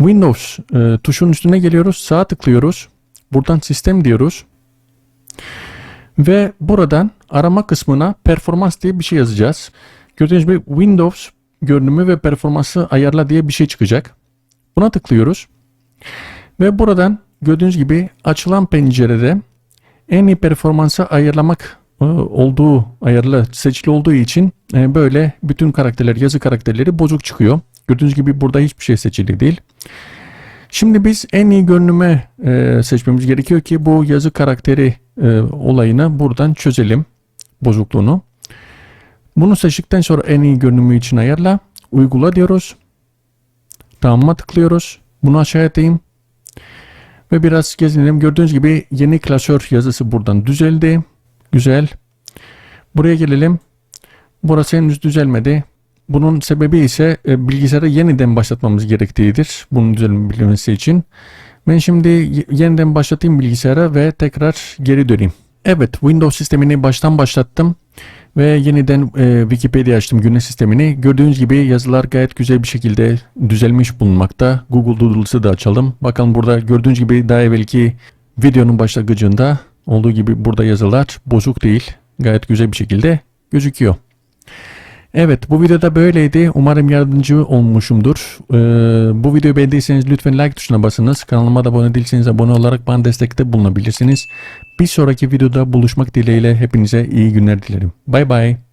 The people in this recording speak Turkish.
Windows e, tuşunun üstüne geliyoruz. Sağa tıklıyoruz. Buradan sistem diyoruz. Ve buradan arama kısmına performans diye bir şey yazacağız. Gördüğünüz gibi Windows görünümü ve performansı ayarla diye bir şey çıkacak. Buna tıklıyoruz. Ve buradan gördüğünüz gibi açılan pencerede en iyi performansı ayarlamak e, olduğu ayarlı seçili olduğu için e, böyle bütün karakterler yazı karakterleri bozuk çıkıyor. Gördüğünüz gibi burada hiçbir şey seçili değil. Şimdi biz en iyi görünüme e, seçmemiz gerekiyor ki bu yazı karakteri e, olayını buradan çözelim bozukluğunu. Bunu seçtikten sonra en iyi görünümü için ayarla. Uygula diyoruz. Tamam'a tıklıyoruz. Bunu aşağıya atayım. Ve biraz gezinelim. Gördüğünüz gibi yeni klasör yazısı buradan düzeldi. Güzel. Buraya gelelim. Burası henüz düzelmedi. Bunun sebebi ise e, bilgisayarı yeniden başlatmamız gerektiğidir. Bunun düzelmesi için. Ben şimdi yeniden başlatayım bilgisayarı ve tekrar geri döneyim. Evet Windows sistemini baştan başlattım. Ve yeniden e, Wikipedia açtım güneş sistemini. Gördüğünüz gibi yazılar gayet güzel bir şekilde düzelmiş bulunmakta. Google Doodles'ı da açalım. Bakalım burada gördüğünüz gibi daha evvelki videonun başlangıcında olduğu gibi burada yazılar bozuk değil. Gayet güzel bir şekilde gözüküyor. Evet bu videoda böyleydi. Umarım yardımcı olmuşumdur. Ee, bu videoyu beğendiyseniz lütfen like tuşuna basınız. Kanalıma da abone değilseniz abone olarak bana destekte bulunabilirsiniz. Bir sonraki videoda buluşmak dileğiyle hepinize iyi günler dilerim. Bay bay.